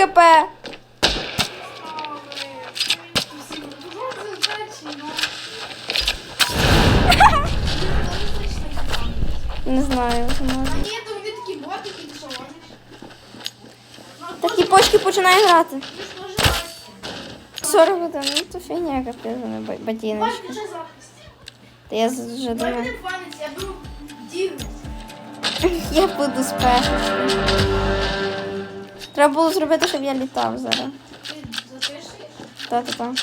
хп. Не знаю, може. А ні, то вони такі ботики, ти що гониш? Такі почки починає грати. Ти ж теж бачиш. 40 годин, ну то фігня капець, вони ба- Бачиш, ботиночки. захист? Та я вже думаю. фанець, я беру дігл. Я буду з пешечки. Треба було зробити, щоб я літав зараз. Та-та-та.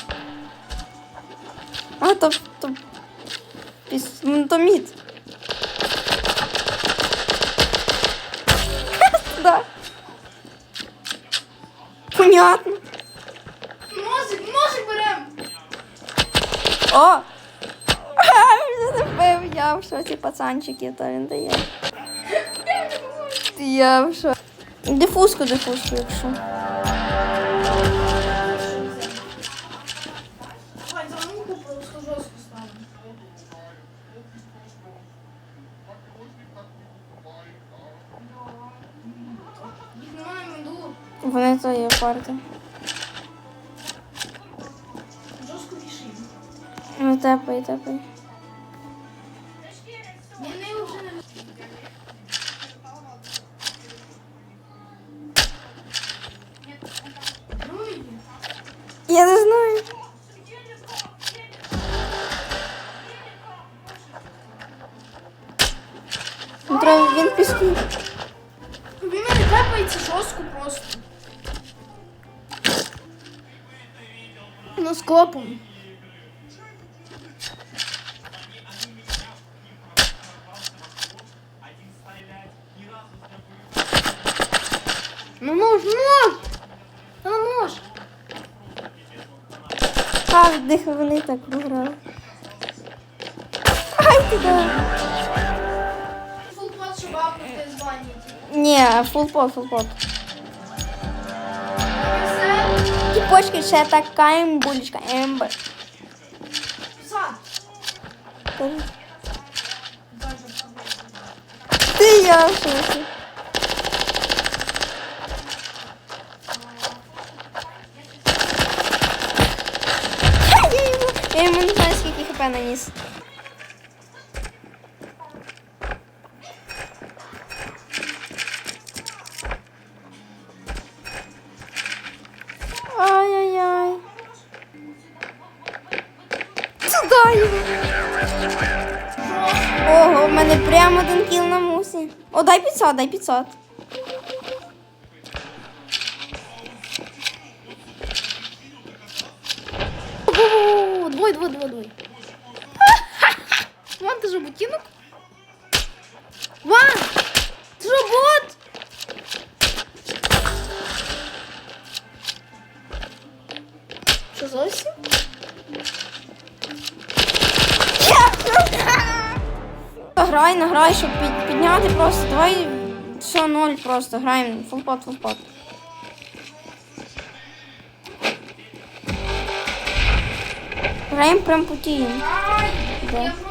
А, то, то, піс... ну, то мід. Да. Понятно. Ножик, ножик берем. О! Я в шоці пацанчики, то він дає. Я в шоці. Дифузку, дифузку, якщо. Вони то є парти. Жорстко рішив. Ну, тепай, тепай. Я не знаю. Ну, Треба він піску. Він мене тепається жорстко просто. Ну, скопом. Ну нож, нож! Віддих вони так програли. Ай, туди. Фулплат, щоб апнути звані. Ні, фулпот, фулпот. Ті почки ще така імбулечка, ембер. Ти я в шоці. Я йому- Я йому не знаю, скільки хп наніс. Ай-яй-яй. Його. Ого, в мене прямо один кіл на мусі. О, дай 500, дай 500. Двой, двой, двой, двой. Ван, ти ж ботинок? Ван! Ти ж бот? Що зовсім? Грай, награй, щоб під- підняти просто. Давай все ноль просто. Граємо фулпот, фулпот. Граємо прям по. Ай! Да.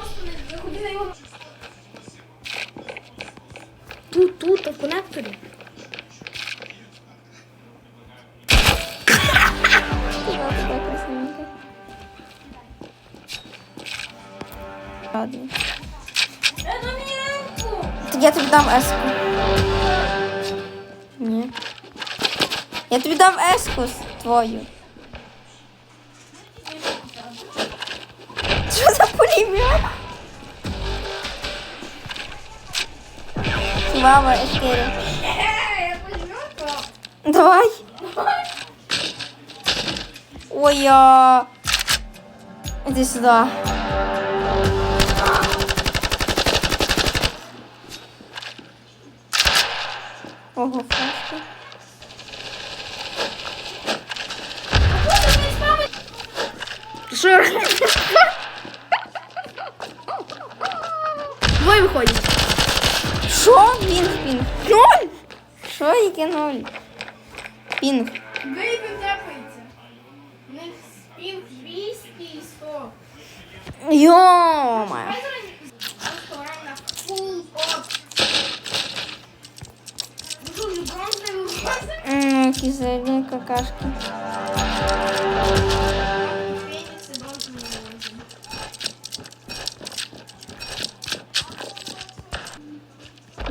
Тут, тут, в. Ладно. Я тобі дам еску. Ні. Я тобі дам еску твою. Що за пулемет? Слава Ескері. Я пулемет Давай. Ой, я... Иди сюда. Ого, флешка. Що? Двоє виходять. Що? Пінг, пінг. Ноль! Що, яке ноль? Пінг. Бейбі тепається. У них спін 200 і 100. Йо-моє. Фул оп. Ну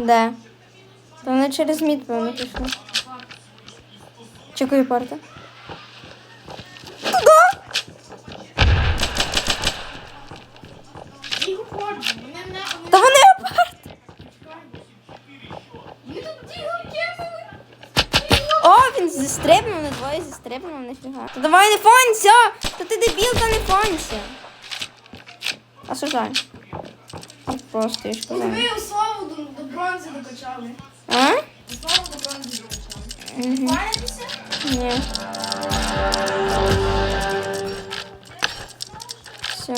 Де? То вони через мід, певно, пішли. Чекаю. Не... вони Та вони парт! Вони тут дігл кемили. О, він зістрибнув, на двоє зістрибнув, нафіга. Та давай не фанься! Та ти дебіл, та не що жаль? Просто я От казав. славу бронзи докачали. А? У славу до бронзи докачали. Угу. Фанитеся? Ні. Все.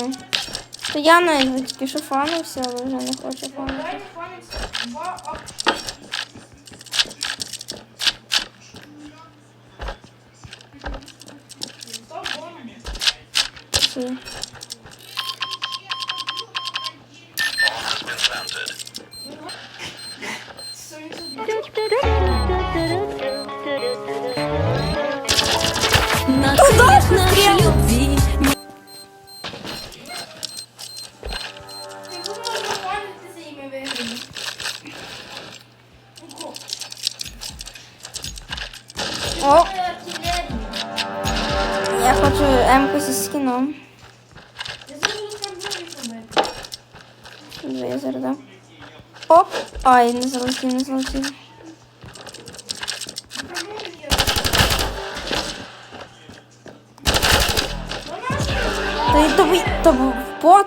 То я навіть тільки що фанився, але вже не хочу фанити. Давайте фанимся. Два ап. Стоп, О, Це артилерія. я хочу М-ку зі скіном. Я зараз розкажу тобі. Вже я зараз дам. Оп! Ай, не залетів, не залетів. Та й то, ви- то був бот.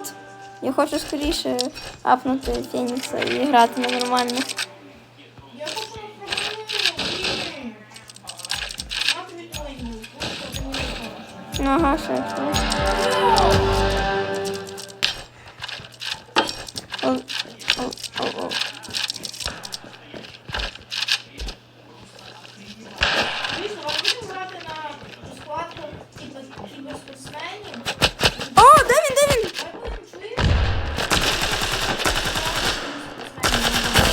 Я хочу скоріше апнути Фенікса і грати на нормальних. Типу кіберспортсменів. О, де він, де він?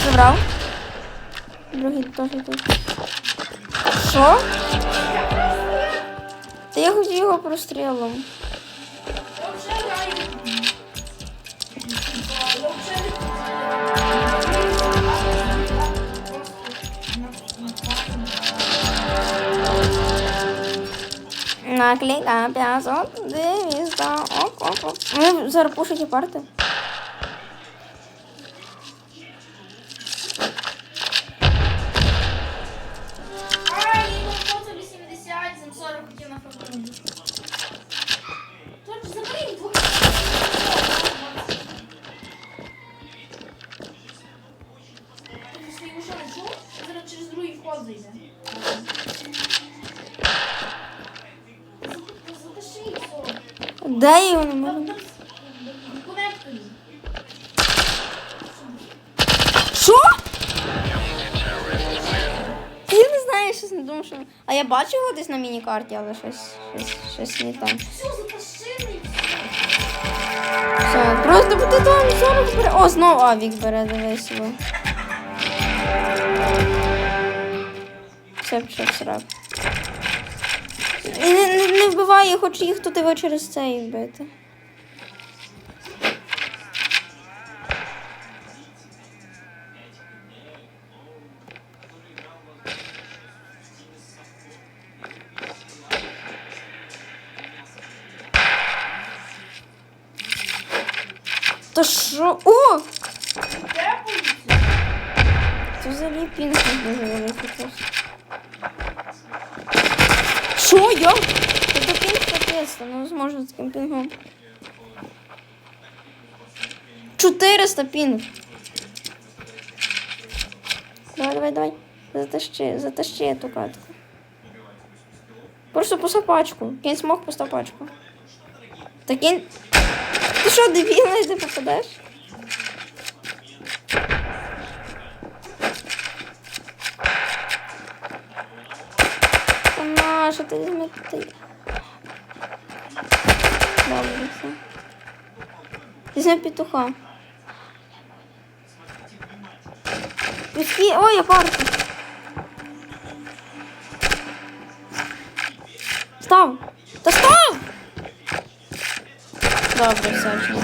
Забрав. Другий теж тут. Що? Та я хочу його прострілом. Наклейка 500, дивізда, оп, оп, оп. Ми зараз пушать і парти. Я його не. Що? Я не знаю, щось не думаю, що. А я бачу його десь на міні-карті, але щось, щось, щось не там. Все, просто буде там 40 бере. О, знову Авік бере, дивись його. Все, пішов срак не вбиває, хоч їх тут його через це і вбити. Та що? О! Це взагалі пінг дуже великий просто. Що, йо? 400, ну зможу з кемпінгом. 400 пінг. Давай, давай, давай. Затащи, затащи эту катку. Просто по сапачку. Кінь смог по сапачку. Та кінь... Ты що, дебілий, ти попадаешь? Та на, що? Добре, все. Петуха. Петухи, ой, я парку. Став! Та став! Добре, все. чому.